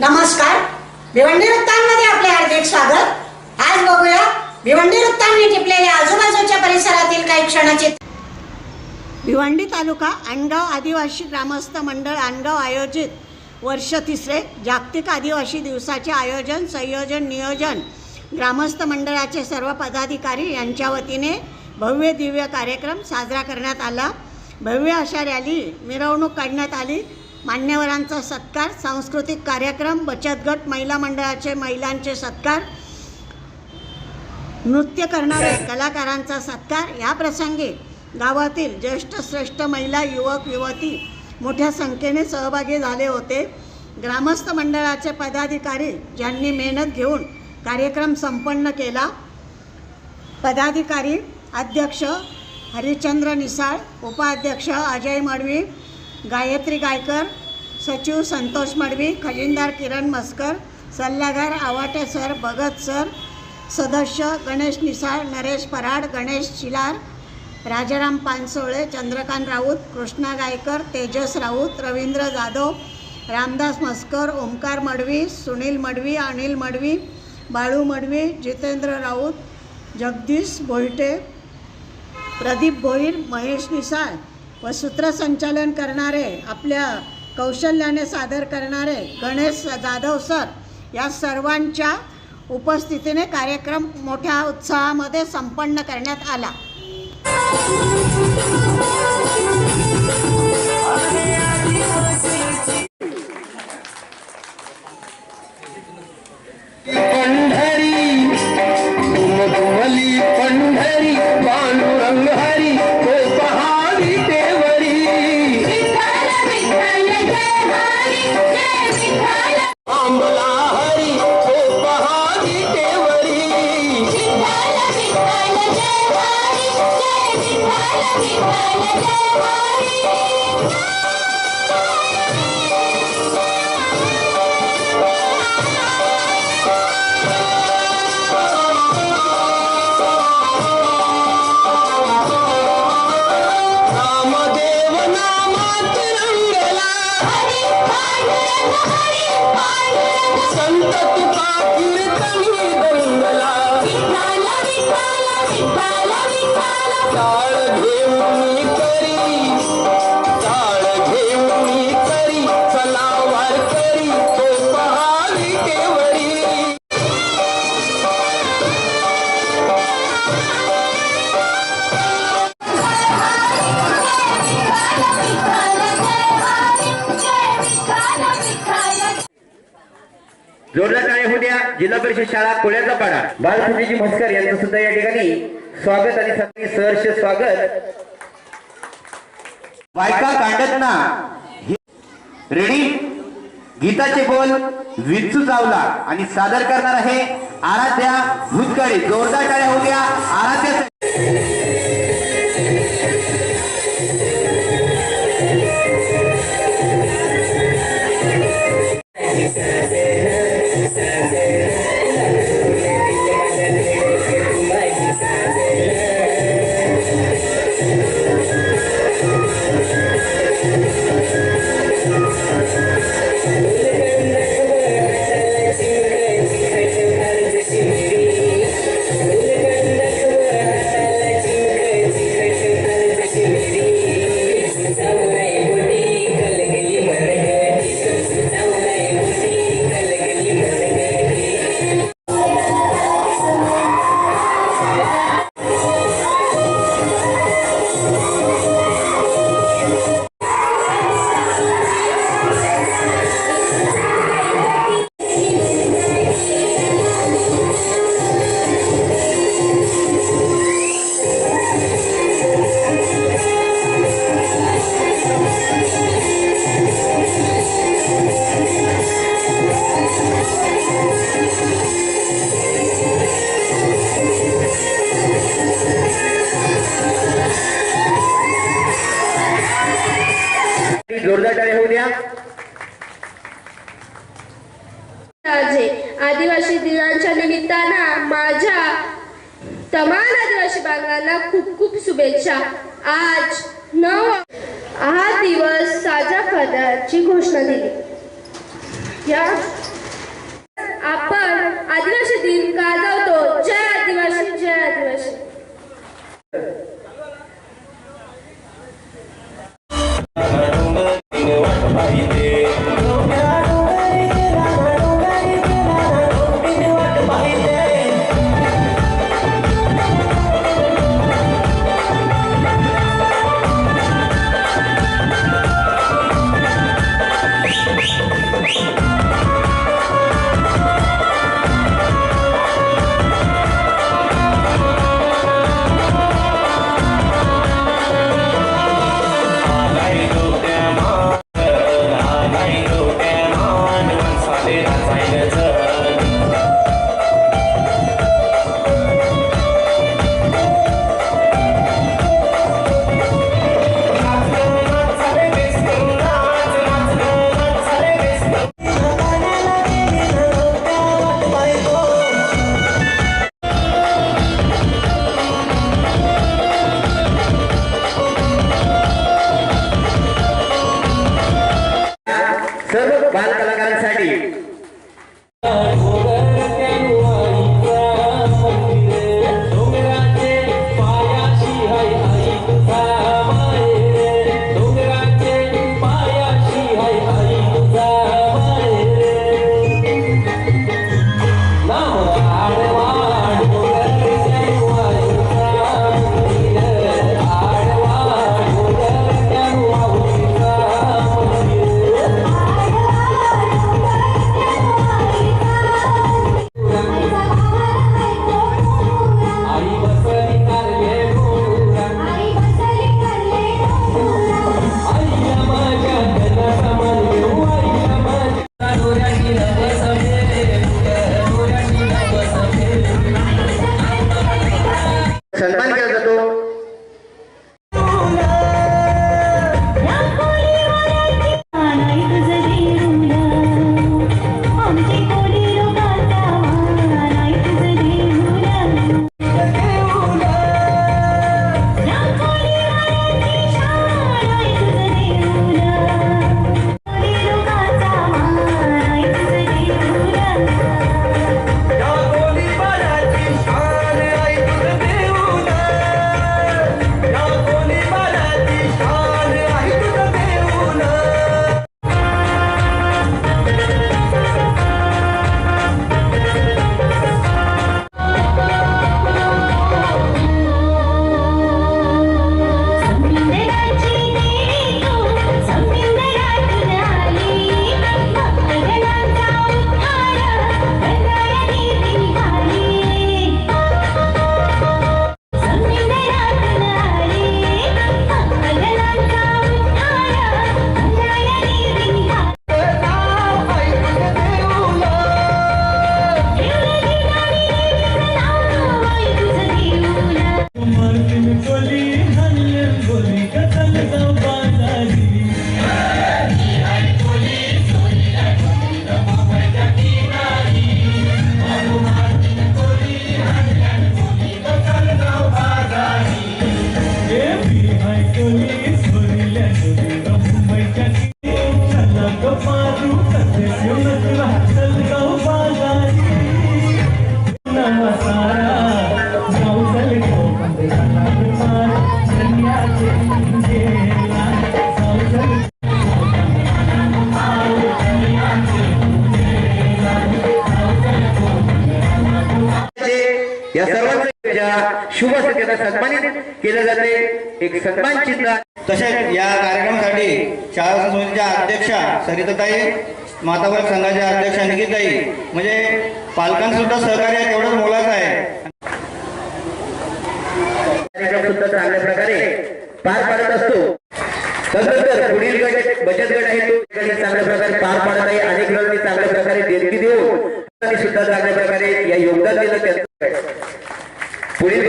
नमस्कार. भिवंडी वृत्तांमध्ये आपले हार्दिक स्वागत. आज बघूया भिवंडी वृत्तांनी टिपलेल्या आजूबाजूच्या परिसरातील काही क्षणाचे भिवंडी तालुका आणगाव आदिवासी ग्रामस्थ मंडळ आणगाव आयोजित वर्ष तिसरे जागतिक आदिवासी दिवसाचे आयोजन संयोजन नियोजन. ग्रामस्थ मंडळाचे सर्व पदाधिकारी यांच्या वतीने भव्य दिव्य कार्यक्रम साजरा करण्यात आला. भव्य अशा रॅली मिरवणूक काढण्यात आली. मान्यवरांचा सत्कार सांस्कृतिक कार्यक्रम बचत गट महिला मंडळाचे महिलांचे सत्कार नृत्य करणारे कलाकारांचा सत्कार. या प्रसंगी गावातील ज्येष्ठ श्रेष्ठ महिला युवक युवती मोठ्या संख्येने सहभागी झाले होते. ग्रामस्थ मंडळाचे पदाधिकारी ज्यांनी मेहनत घेऊन कार्यक्रम संपन्न केला. पदाधिकारी अध्यक्ष हरिश्चंद्र निसाळ उपाध्यक्ष अजय मडवी गायत्री गायकर सचिव संतोष मडवी खजिनदार किरण मस्कर सल्लागार आवाटे सर भगत सर सदस्य गणेश निसाळ नरेश पराड गणेश शिलार राजाराम पानसोळे चंद्रकांत राऊत कृष्णा गायकर तेजस राऊत रवींद्र जाधव रामदास मस्कर ओमकार मडवी सुनील मडवी अनिल मडवी बाळू मडवी जितेंद्र राऊत जगदीश भोईटे प्रदीप भोईर महेश निसाळ. व सूत्रसंचालन करणारे आपल्या कौशल्याने सादर करणारे गणेश जाधव सर या सर्वांच्या उपस्थितीने कार्यक्रम मोठ्या उत्साहामध्ये संपन्न करण्यात आला. जिल्हा शाळा कोळ्याचा पाडा. बालसुजीजी म्हस्कर यांचं सुद्धा या ठिकाणी स्वागत आणि सर्वांनी सहर्ष स्वागत. बायका कांडत ना. रेडी? गीताचे बोल विच्चू चावला आणि सादर करणार आहे आराध्या भूतकाळी. जोरदार टाळ्या होत्या आराध्या शुभेच्छा सन्मानित केलं जाते. एक सन्मान चिन्ह तसेच या कार्यक्रमासाठी शाळा समितीच्या अध्यक्षा सरिताताई मातावर संघाच्या अध्यक्षा निकिताई म्हणजे पालकांसुद्धा सहकार्य तेवढंच मोलाचं आहे. सुद्धा चांगल्या प्रकारे पार पाडत असतो. तदनंतर पुढील गट बचत गट आहे तो. चांगल्या प्रकारे पार पाडत आहे. अनेक चांगल्या प्रकारे देणगी देऊन सुद्धा चांगल्या प्रकारे या योगदान दिलं पुढील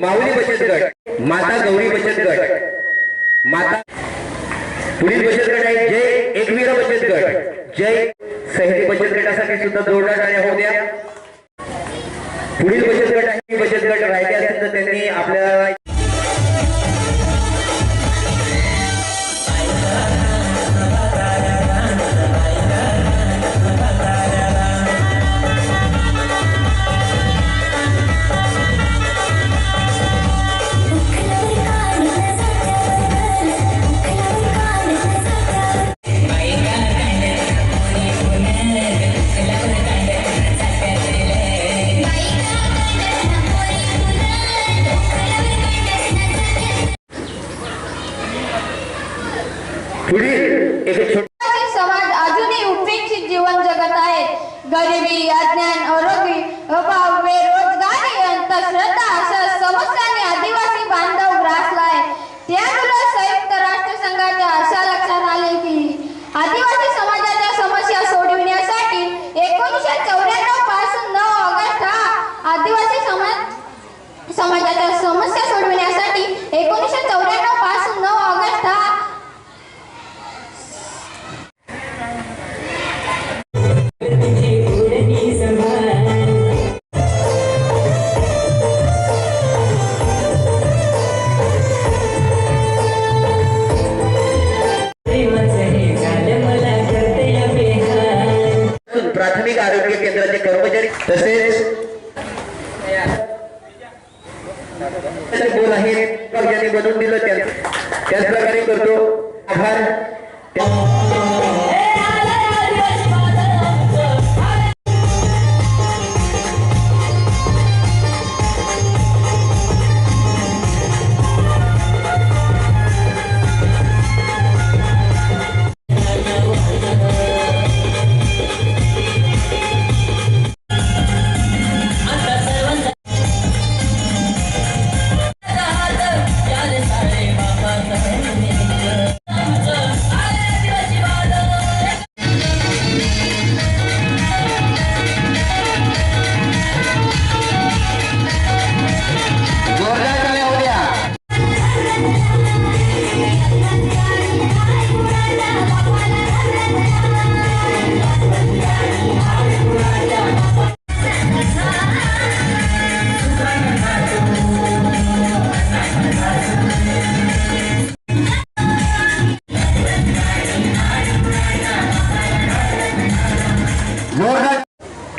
माऊली बचत गट माता गौरी बचत गट माता पुढील बचत गट आहे जय एकवीरा बचत गट जय सहिती बचत गटासाठी सुद्धा जोरदार टाळ्या होऊ द्या. पुढील बचत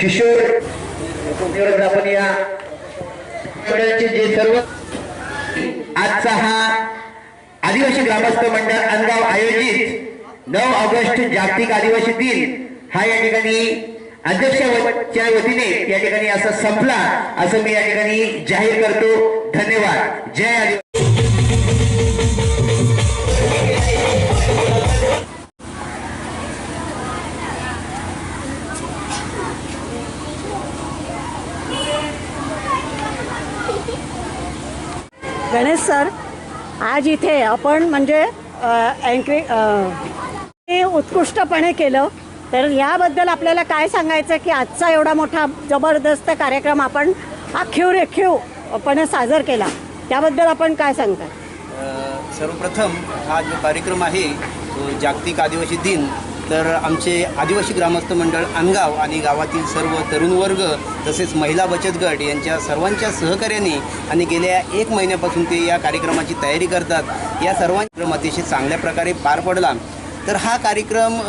किशोर उपयोगात आपण या मंडळाचे जे सर्व आजचा हा आदिवासी ग्रामस्थ मंडळ अनगाव आयोजित नऊ ऑगस्ट जागतिक आदिवासी दिन हा या ठिकाणी अध्यक्षाच्या वतीने या ठिकाणी असा संपला असं मी या ठिकाणी जाहीर करतो. धन्यवाद. जय आदिवासी. गणेश सर आज इथे आपण म्हणजे अँक्री उत्कृष्टपणे केलं. तर याबद्दल आपल्याला काय सांगायचं की आजचा एवढा मोठा जबरदस्त कार्यक्रम आपण आखीव रेखीवपणे साजर केला. त्याबद्दल आपण काय सांगता? सर्वप्रथम हा जो कार्यक्रम आहे तो जागतिक आदिवासी दिन तर आमचे आदिवासी ग्रामस्थ मंडळ अनगाव आणि गावातील सर्व तरुण वर्ग तसेच महिला बचत गट यांच्या सर्वांच्या सहकार्याने आणि गेल्या एक महिन्यापासून ते या कार्यक्रमाची तयारी करतात. या सर्वांक्रम अतिशय चांगल्या प्रकारे पार पडला. तर हा कार्यक्रम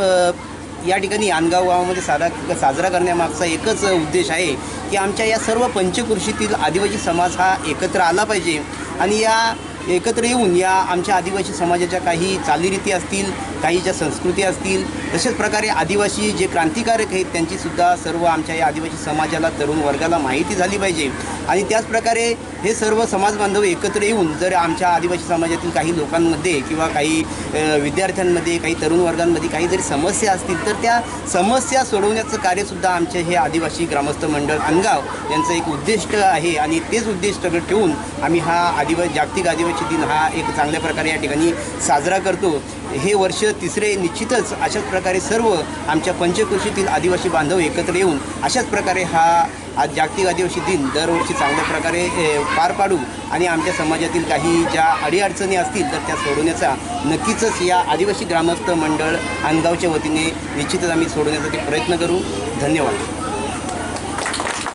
या ठिकाणी आनगाव गावामध्ये साधा साजरा करण्यामागचा एकच उद्देश आहे की आमच्या या सर्व पंचकृषीतील आदिवासी समाज हा एकत्र आला पाहिजे. आणि या एकत्र येऊन या आमच्या आदिवासी समाजाच्या काही चालीरीती असतील काही ज्या संस्कृती असतील तशाच प्रकारे आदिवासी जे क्रांतिकारक आहेत त्यांचीसुद्धा सर्व आमच्या या आदिवासी समाजाला तरुण वर्गाला माहिती झाली पाहिजे. आणि त्याचप्रकारे हे सर्व समाज बांधव एकत्र येऊन जर आमच्या आदिवासी समाजातील काही लोकांमध्ये किंवा काही विद्यार्थ्यांमध्ये काही तरुण वर्गांमध्ये काही जरी समस्या असतील तर त्या समस्या सोडवण्याचं कार्यसुद्धा आमचे हे आदिवासी ग्रामस्थ मंडळ अनगाव यांचं एक उद्दिष्ट आहे. आणि तेच उद्दिष्ट ठेवून आम्ही हा आदिवासी जागतिक आदिवासी दिन हा एक चांगल्या प्रकारे या ठिकाणी साजरा करतो. हे वर्ष तिसरे निश्चितच अशाच प्रकारे सर्व आमच्या पंचकृषीतील आदिवासी बांधव एकत्र येऊन अशाच प्रकारे हा आज जागतिक आदिवासी दिन दरवर्षी चांगल्या प्रकारे पार पाडू आणि आमच्या समाजातील काही ज्या अडीअडचणी असतील तर त्या सोडवण्याचा नक्कीचच या आदिवासी ग्रामस्थ मंडळ अनगावच्या वतीने निश्चितच आम्ही सोडवण्यासाठी प्रयत्न करू. धन्यवाद.